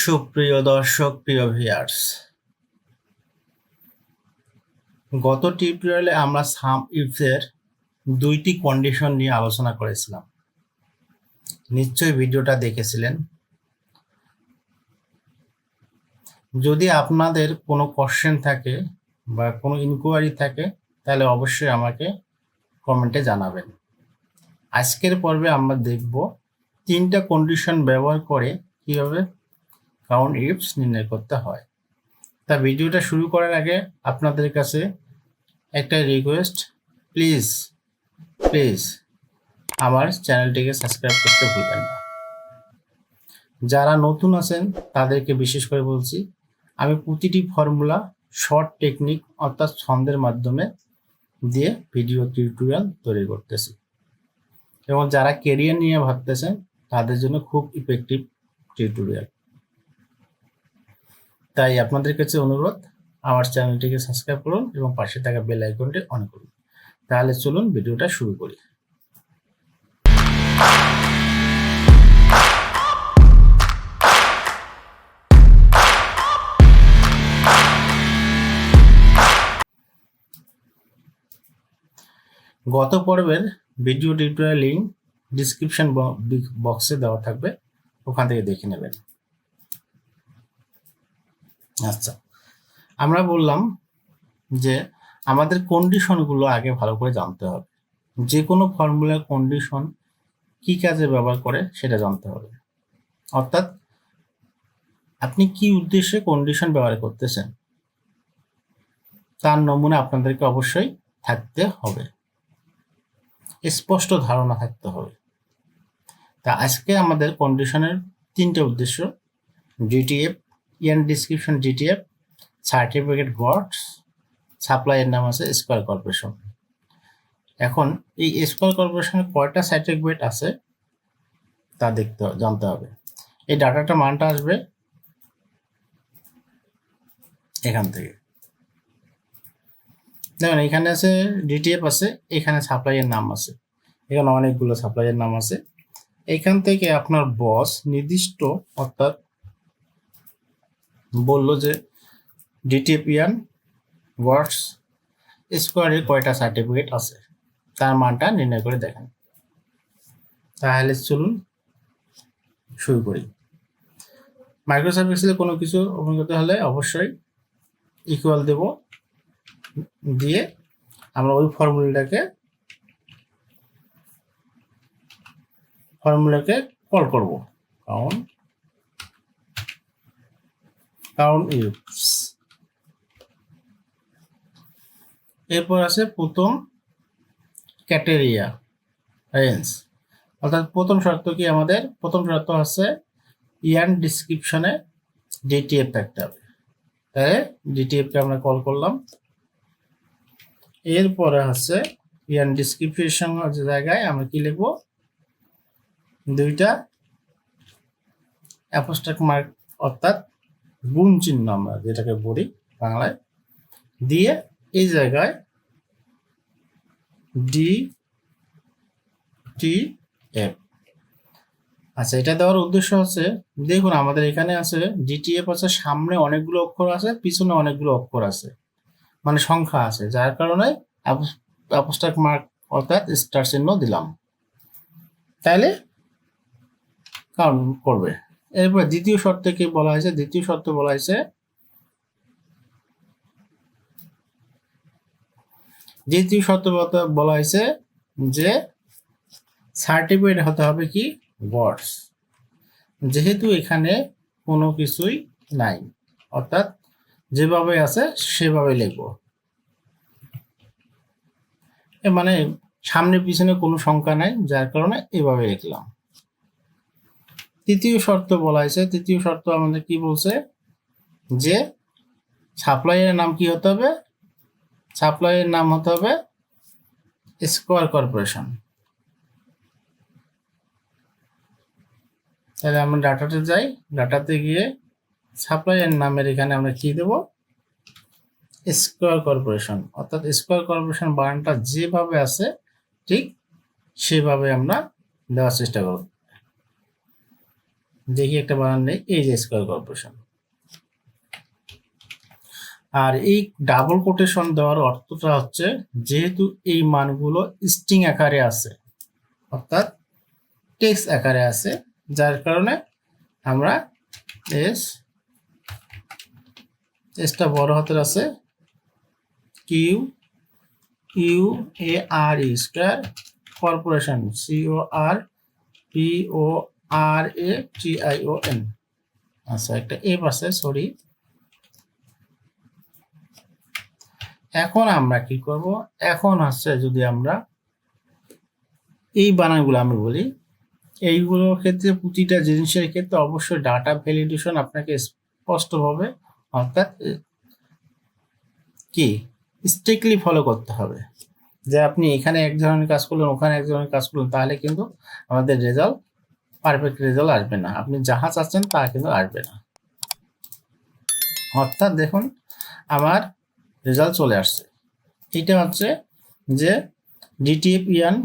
সুপ্রিয় দর্শক, প্রিয় ভিয়ার্স গত টিউটোরিয়ালে আমরা সাম ইফের দুইটি কন্ডিশন নিয়ে আলোচনা করেছিলাম। নিশ্চয়ই ভিডিওটা দেখেছিলেন। যদি আপনাদের কোনো কোশ্চেন থাকে বা কোনো ইনকোয়ারি থাকে, তাহলে অবশ্যই আমাকে কমেন্টে জানাবেন। আজকের পর্বে আমরা দেখব তিনটা কন্ডিশন ব্যবহার করে কীভাবে কাউন্ট ইফস নির্ণয় করতে হয়। তা ভিডিওটা শুরু করার আগে আপনাদের কাছে একটা রিকোয়েস্ট প্লিজ প্লিজ আমার চ্যানেলটিকে সাবস্ক্রাইব করতে ভুলবেন না। যারা নতুন আছেন, তাদেরকে বিশেষ করে বলছি, আমি প্রতিটি ফর্মুলা শর্ট টেকনিক অর্থাৎ ছন্দের মাধ্যমে দিয়ে ভিডিও টিউটোরিয়াল তৈরি করতেছি। এবং যারা কেরিয়ার নিয়ে ভাবতেছেন, তাদের জন্য খুব ইফেক্টিভ টিউটোরিয়াল তাই আপনাদের কাছে অনুরোধ, আমার চ্যানেলটিকে সাবস্ক্রাইব করুন এবং পাশে থাকা বেল আইকনটি অন করুন। তাহলে চলুন ভিডিওটা শুরু করি। গত পর্বের ভিডিও টিউটোরিয়াল লিঙ্ক ডিসক্রিপশন বক্সে দেওয়া থাকবে, ওখান থেকে দেখে নেবেন। আচ্ছা। আমরা বললাম যে আমাদের কন্ডিশনগুলো আগে ভালো করে জানতে হবে। যে কোনো ফর্মুলার কন্ডিশন কি কাজে ব্যবহার করে সেটা জানতে হবে। অর্থাৎ আপনি কি উদ্দেশ্যে কন্ডিশন ব্যবহার করতেছেন? তার নমুনা আপনাদেরকে অবশ্যই থাকতে হবে। স্পষ্ট ধারণা থাকতে হবে। তা আজকে আমাদের কন্ডিশনের তিনটে উদ্দেশ্য ডিটিএফ ইয়ান ডিসক্রিপশন ডিটিএফ সার্টিফিকেট গডস সাপ্লাইয়ের নাম আছে স্কোয়ার কর্পোরেশন এখন এই স্কোয়ার কর্পোরেশনের কয়টা সার্টিফিকেট আছে তা দেখতে জানতে হবে। এই ডাটাটা মানটা আসবে এখান থেকে। দেখুন, এখানে আছে ডিটিএফ আছে, এখানে সাপ্লাইয়ের নাম আছে। এখানে অনেকগুলো সাপ্লাইয়ের নাম আছে। এখান থেকে আপনার বস নির্দিষ্ট অর্থাৎ বলল যে ডিটিপিয়ান ওয়ার্ডস স্কোয়ারের কয়টা সার্টিফিকেট আছে? তার মানটা নির্ণয় করে দেখেন। তাহলে চলুন শুরু করি। মাইক্রোসফট এক্সেলে কোনো কিছু ওপেন করতে হলে অবশ্যই ইকুয়াল দেব। দিয়ে আমরা ওই ফর্মুলাটাকে ফর্মুলাকে কল করব। কারণ ইউজ এরপর আছে প্রথম ক্যাটেরিয়া রেঞ্জ অর্থাৎ প্রথম শর্ত কি আমাদের? প্রথম শর্ত আছে ইয়ান ডিসক্রিপশনে ডিটিএফ থাকতে হবে তাহলে ডিটিএফকে আমরা কল করলাম। এরপরে হচ্ছে ইয়ান ডিসক্রিপশন জায়গায় আমরা কি লিখব? দুইটা অ্যাপোস্টাক মার্ক অর্থাৎ গুণ চিহ্ন আমরা যেটাকে বলি বাংলায়, দিয়ে এই জায়গায় ডি টি এফ আচ্ছা এটা দেওয়ার উদ্দেশ্য হচ্ছে, দেখুন আমাদের এখানে আছে ডিটিএফ আছে সামনে অনেকগুলো অক্ষর আছে, পিছনে অনেকগুলো অক্ষর আছে মানে সংখ্যা আছে, যার কারণে অ্যাপোস্টাক মার্ক অর্থাৎ স্টার চিহ্ন দিলাম। তাহলে কারণ করবে। এরপর দ্বিতীয় শর্তে কি বলা হয়েছে? দ্বিতীয় শর্ত বলা হয়েছে, দ্বিতীয় শর্ত বলা হয়েছে যে সার্টিফিকেট হতে হবে কি? ওয়ার্ডস যেহেতু এখানে কোনো কিছুই নাই, অর্থাৎ যেভাবে আছে সেভাবে লিখব। মানে সামনে পিছনে কোনো সংখ্যা নাই, যার কারণে এভাবে লিখলাম। তৃতীয় শর্ত বলা হয়েছে। তৃতীয় শর্ত আমাদের কি বলছে? যে সাপ্লাইয়ের নাম কি হতে হবে? সাপ্লাইয়ের নাম হতে হবে স্কোয়ার কর্পোরেশন। তাহলে আমরা ডাটাতে যাই। ডাটাতে গিয়ে সাপ্লাইয়ের নামের এখানে আমরা কি দেব? Square corporation. অর্থাৎ স্কোয়ার কর্পোরেশন বানানটা যেভাবে আছে, ঠিক সেভাবে আমরা দেওয়ার চেষ্টা করব। দেখি একটা বানান নেই, এই যে স্কোয়ার কর্পোরেশন আর এই ডাবল কোটেশন দেওয়ার অর্থটা হচ্ছে, যেহেতু এই মানগুলো স্ট্রিং আকারে আছে, অর্থাৎ টেক্সট আকারে আছে, যার কারণে আমরা এস এসটা বড় হাতের আছে Q U A R E square corporation C O R P O R A T I O N আচ্ছা একটা এফ আছে সরি এখন আমরা কি করব? এখন হচ্ছে যদি আমরা এই বানানগুলো আমি বলি এইগুলোর ক্ষেত্রে প্রতিটা জিনিসের ক্ষেত্রে অবশ্যই ডাটা ভ্যালিডেশন আপনাকে স্পষ্টভাবে অর্থাৎ কি? স্ট্রিক্টলি ফলো করতে হবে। যে আপনি এখানে এক ধরনের কাজ করলেন, ওখানে এক ধরনের কাজ করলেন, তাহলে কিন্তু আমাদের রেজাল্ট পারফেক্ট রেজাল্ট আসবে না। আপনি যাহা চাচ্ছেন তা কিন্তু আসবে না। অর্থাৎ দেখুন, আমার রেজাল্ট চলে আসছে। এটা হচ্ছে যে ইয়ান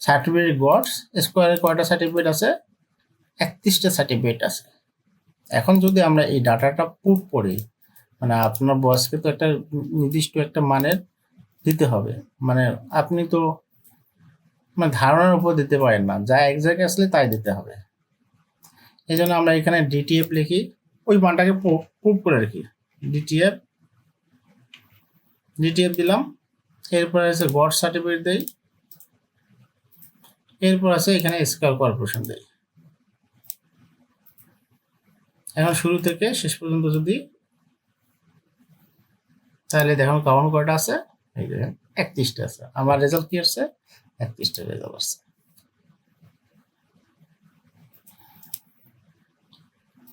সার্টিফিকেট গডস স্কোয়ারের কয়টা সার্টিফিকেট আছে? একত্রিশটা সার্টিফিকেট আছে। এখন যদি আমরা এই ডাটাটা পুট করি মানে আপনার বয়সকে তো একটা নির্দিষ্ট একটা মানের দিতে হবে। মানে আপনি তো মানে ধারণার উপর দিতে পারেন না। যা এক জায়গায় আসলে তাই দিতে হবে। এই জন্য আমরা এখানে ডিটিএফ লিখি। ওই মানটাকে প্রুভ করে রাখি। ডিটিএফ ডিটিএফ দিলাম। এরপর আছে গড সার্টিফিকেট দেই। এরপর আছে এখানে স্কয়ার কর্পোরেশন দেই। এখন শুরু থেকে শেষ পর্যন্ত যদি তাহলে দেখুন কাউন্ট কয়টা আছে? এই দেখেন একত্রিশটা আছে। আমার রেজাল্ট কি আসছে? একত্রিশটা রেজাল্ট আসছে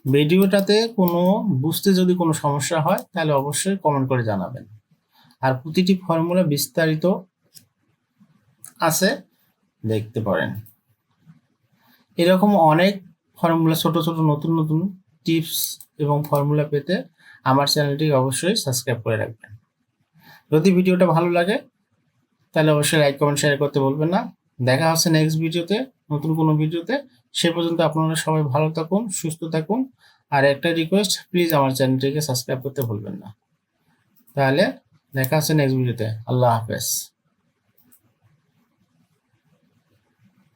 ভিডিওটাতে কোনো, বুঝতে যদি কোনো সমস্যা হয়, তাহলে অবশ্যই কমেন্ট করে জানাবেন। আর প্রতিটি ফর্মুলা বিস্তারিত আছে, দেখতে পারেন। এরকম অনেক ফর্মুলা ছোট ছোট নতুন নতুন টিপস এবং ফর্মুলা পেতে আমার চ্যানেলটিকে অবশ্যই সাবস্ক্রাইব করে রাখবেন। যদি ভিডিওটা ভালো লাগে তাহলে অবশ্যই লাইক কমেন্ট শেয়ার করতে বলবেন না। দেখা হচ্ছে নেক্সট ভিডিওতে, নতুন কোনো ভিডিওতে। সে পর্যন্ত আপনারা সবাই ভালো থাকুন, সুস্থ থাকুন। আর একটা রিকোয়েস্ট প্লিজ আমার চ্যানেলটিকে সাবস্ক্রাইব করতে ভুলবেন না। তাহলে দেখা হচ্ছে নেক্সট ভিডিওতে। আল্লাহ হাফেজ।